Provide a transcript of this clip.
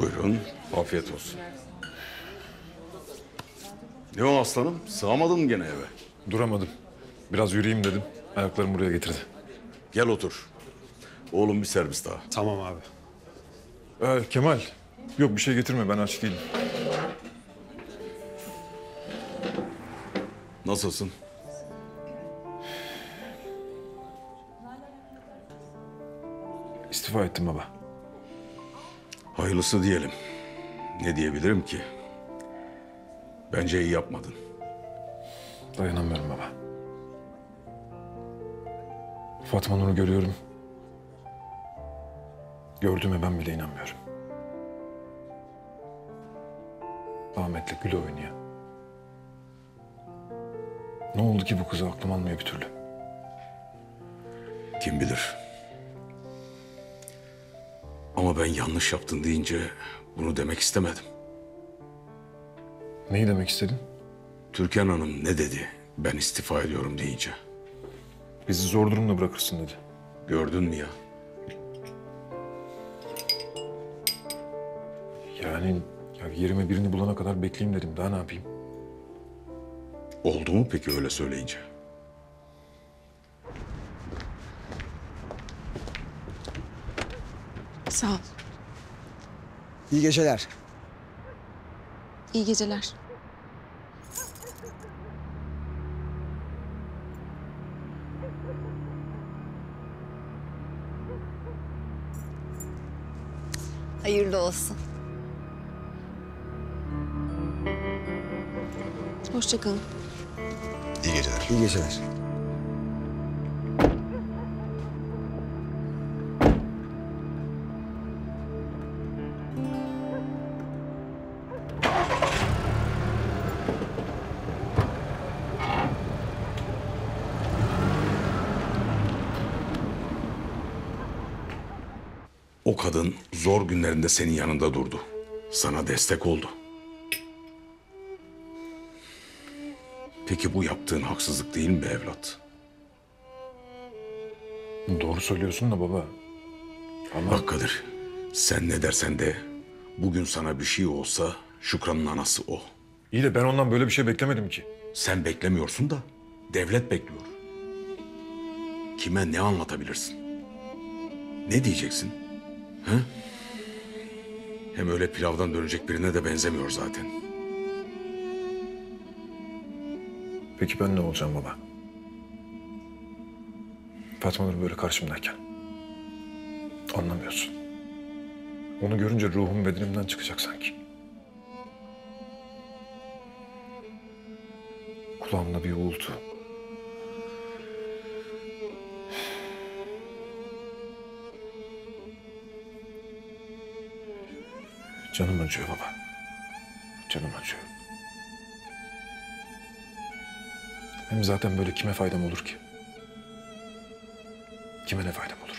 Buyurun, afiyet olsun. Ne o aslanım? Sığamadın mı gene eve? Duramadım. Biraz yürüyeyim dedim. Ayaklarım buraya getirdi. Gel otur. Oğlum bir servis daha. Tamam abi. Ee, Kemal. Yok bir şey getirme ben aç değilim. Nasılsın? İstifa ettim baba. Hayırlısı diyelim. Ne diyebilirim ki? Bence iyi yapmadın. Dayanamıyorum baba. Fatma Nur'u görüyorum. Gördüğüme ben bile inanmıyorum. Ahmet'le Gül oynuyor. Ne oldu ki bu kızı aklım almıyor bir türlü. Kim bilir. Ama ben yanlış yaptın deyince bunu demek istemedim. Neyi demek istedin? Türkan Hanım ne dedi ben istifa ediyorum deyince? Bizi zor durumda bırakırsın dedi. Gördün mü ya? Yani ya yerime birini bulana kadar bekleyeyim dedim. Daha ne yapayım? Oldu mu peki öyle söyleyince? Sağ ol. İyi geceler. İyi geceler. Hayırlı olsun. Hoşça kalın. İyi geceler. İyi geceler. O kadın zor günlerinde senin yanında durdu. Sana destek oldu. Peki bu yaptığın haksızlık değil mi be evlat? Doğru söylüyorsun da baba. Ama Bak Kadir, sen ne dersen de bugün sana bir şey olsa Şükran'ın anası o. iyi de ben ondan böyle bir şey beklemedim ki. Sen beklemiyorsun da devlet bekliyor. Kime ne anlatabilirsin? Ne diyeceksin? Hı? Hem öyle pilavdan dönecek birine de benzemiyor zaten. Peki ben ne olacağım baba? Fatma Nur böyle karşımdayken. Anlamıyorsun. Onu görünce ruhum bedenimden çıkacak sanki. Kulağımda bir uğultu. Canım acıyor baba. Canım acıyor. Hem zaten böyle kime faydam olur ki? Kime ne faydam olur?